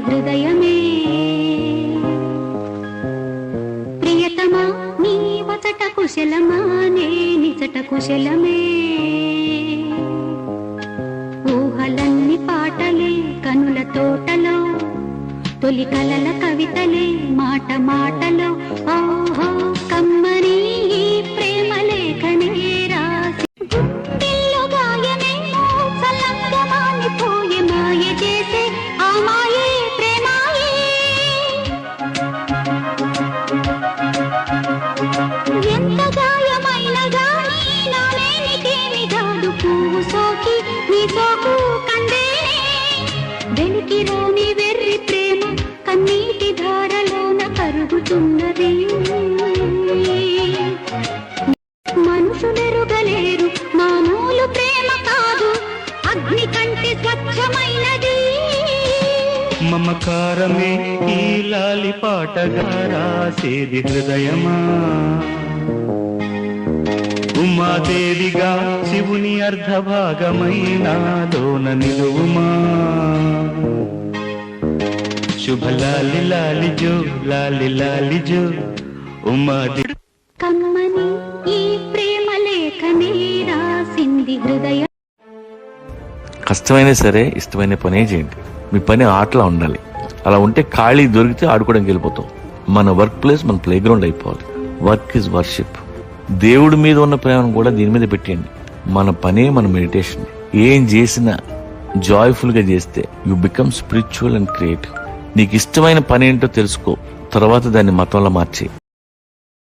హృదయమే. ప్రియతమా నీ వచట కుశలమా నే నిచట కుశలమే. ఊహలన్ని పాటలే కనుల తోటలో తొలి కలల కవితలే మాట మాటలో మనుషులెరుగలేరు మామూలు ప్రేమ కాదు. అగ్ని కంటే స్వచ్ఛమైనది. మమకారమే ఈ లాలి పాటగా రాసేది హృదయమా? ఉమాదేవిగా శివుని అర్ధభాగమైన లోన నిలువుమా? శుభ లాలి లాలి జో లాలి లాలి జో ఉమాదేవి కమ్మని ఈ కష్టమైనా సరే ఇష్టమైన పనే చేయండి. మీ పని ఆటలా ఉండాలి. అలా ఉంటే ఖాళీ దొరికితే ఆడుకోవడానికి వెళ్ళిపోతాం. మన వర్క్ ప్లేస్ మన ప్లే గ్రౌండ్ అయిపోవాలి. వర్క్ ఇస్ వర్షిప్ దేవుడి మీద ఉన్న ప్రేమను కూడా దీని మీద పెట్టేయండి. మన పనే మన మెడిటేషన్ ఏం చేసినా జాయ్ఫుల్గా చేస్తే you become spiritual and creative నీకు ఇష్టమైన పని ఏంటో తెలుసుకో. తర్వాత దాన్ని మతంలో మార్చేయి.